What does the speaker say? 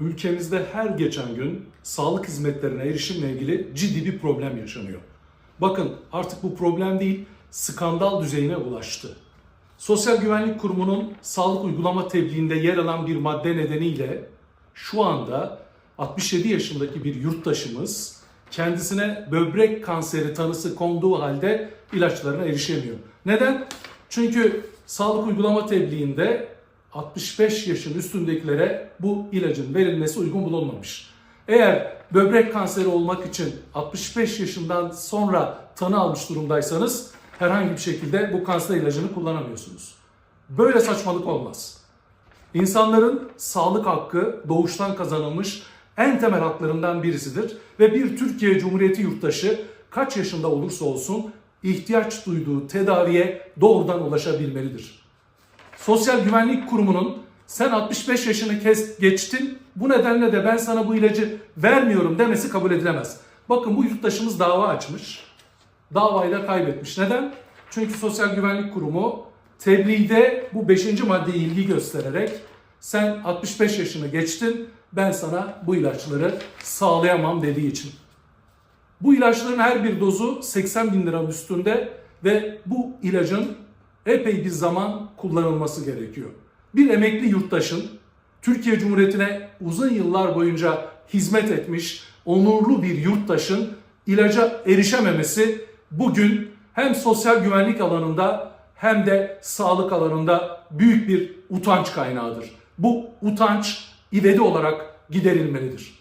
ülkemizde her geçen gün sağlık hizmetlerine erişimle ilgili ciddi bir problem yaşanıyor. Bakın artık bu problem değil, skandal düzeyine ulaştı. Sosyal Güvenlik Kurumu'nun sağlık uygulama tebliğinde yer alan bir madde nedeniyle şu anda 67 yaşındaki bir yurttaşımız kendisine böbrek kanseri tanısı konduğu halde ilaçlarına erişemiyor. Neden? Çünkü sağlık uygulama tebliğinde 65 yaşın üstündekilere bu ilacın verilmesi uygun bulunmamış. Eğer böbrek kanseri olmak için 65 yaşından sonra tanı almış durumdaysanız herhangi bir şekilde bu kanser ilacını kullanamıyorsunuz. Böyle saçmalık olmaz. İnsanların sağlık hakkı doğuştan kazanılmış en temel haklarından birisidir ve bir Türkiye Cumhuriyeti yurttaşı kaç yaşında olursa olsun ihtiyaç duyduğu tedaviye doğrudan ulaşabilmelidir. Sosyal Güvenlik Kurumu'nun sen 65 yaşını kes, geçtin bu nedenle de ben sana bu ilacı vermiyorum demesi kabul edilemez. Bakın bu yurttaşımız dava açmış. Davayı da kaybetmiş. Neden? Çünkü Sosyal Güvenlik Kurumu tebliğde bu 5. maddeye ilgi göstererek sen 65 yaşını geçtin ben sana bu ilaçları sağlayamam dediği için. Bu ilaçların her bir dozu 80 bin liranın üstünde ve bu ilacın epey bir zaman kullanılması gerekiyor. Bir emekli yurttaşın Türkiye Cumhuriyeti'ne uzun yıllar boyunca hizmet etmiş onurlu bir yurttaşın ilaca erişememesi bugün hem sosyal güvenlik alanında hem de sağlık alanında büyük bir utanç kaynağıdır. Bu utanç ivedi olarak giderilmelidir.